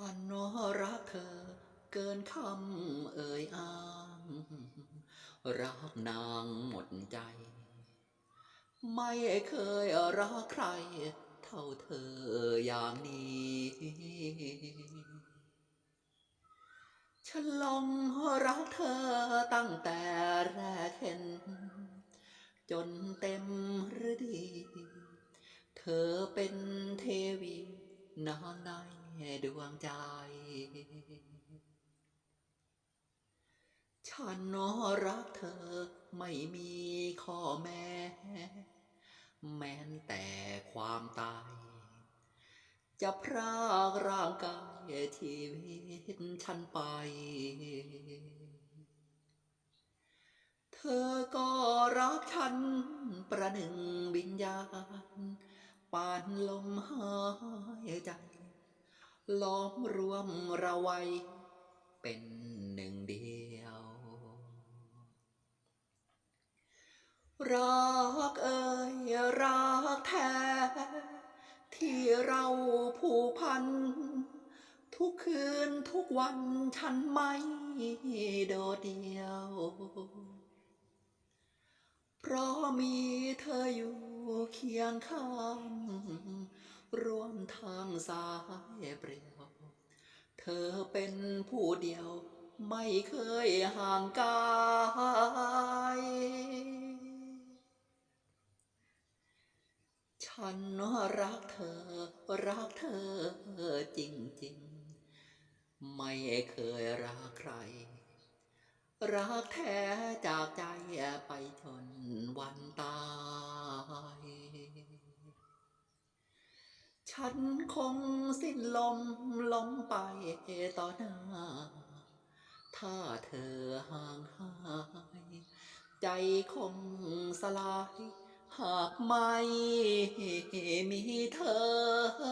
ฉันรักเธอเกินคำเอ่ยอ้าง รักนางหมดใจ ไม่เคยรักใคร เท่าเธออย่างนี้ ฉันหลงรักเธอตั้งแต่แรกเห็น จนเต็มฤดี เธอเป็นเทวีนางใน ดวงใจ ฉันรักเธอไม่มีข้อแม้ แม้นแต่ความตาย จะพรากร่างกายชีวิตฉันไป เธอก็รักฉันประหนึ่งวิญญาณปานลมหายใจ ล้อมรวมเราไว้ เป็นหนึ่งเดียว รักเอ่ยรักแท้ ที่เราผูกพัน ทุกคืนทุกวันฉันไม่โดดเดียว เพราะมีเธออยู่เคียงข้าง ร่วมทางสายเปรียว เธอเป็นผู้เดียว ไม่เคยห่างกายฉันรักเธอ รักเธอจริงๆ ไม่เคยรักใคร รักแท้จาก ฉันคงสิ้นลมล้มไปต่อหน้า ถ้าเธอห่างหาย ใจคงสลาย หากไม่มีเธอ